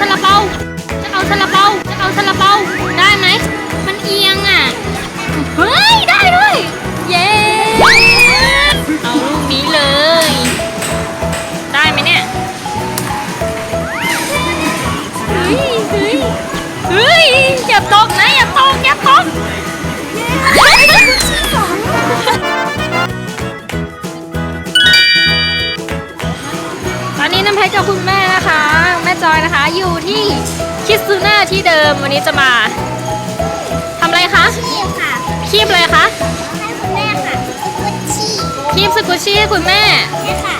ซาลาเปาจะเอาซาลาเปาจะเอาซาลาเปาได้ไหม มันเอียงอะ เฮ้ย ได้ด้วย เย้ เอาลูกนี้เลย ได้ไหมเนี่ย เฮ้ย เฮ้ย เฮ้ย อย่าตกนะ อย่าตกอย่าตกตอนนี้น้ำเพชรกับคุณแม่นะคะแม่ จอยนะคะ อยู่ที่คิสซูน่าที่เดิมวันนี้จะมาทำอะไรคะนี่ค่ะคีบเลยคะให้คุณแม่ค่ะกุชชี่คีบสกุชชี่ให้คุณแม่นี่ค่ะ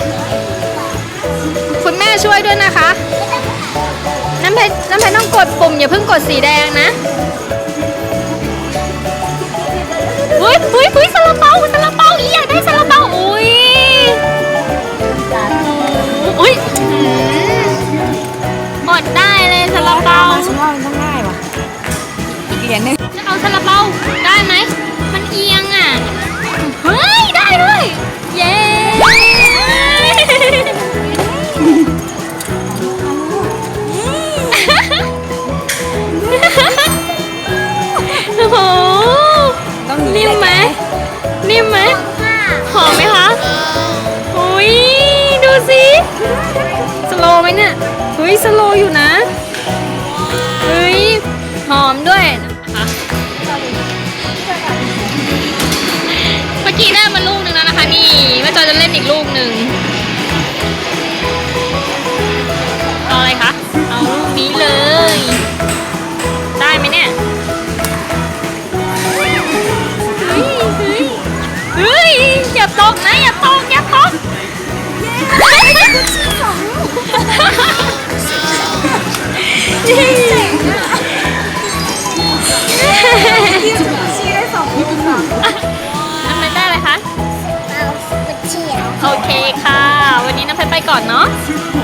คุณแม่ช่วยด้วยนะคะ น้ำเพชรน้ำเพชรต้องกดปุ่มอย่าเพิ่งกดสีแดงนะอุ้ยอุ้ย เหรียญหนึงจะเอาซาลาเปาได้ไหม มันเอียงอะ เฮ้ย ได้ด้วย เย้ โอ้โห ต้องหนีนิ่มไหม นิ่มไหมค่ะหอมไหมคะอุ้ย ดูสิ สโลว์ไหมเนี่ยเฮ้ย สโลว์อยู่นะ ก่อนเพชรไปก่อนเนาะ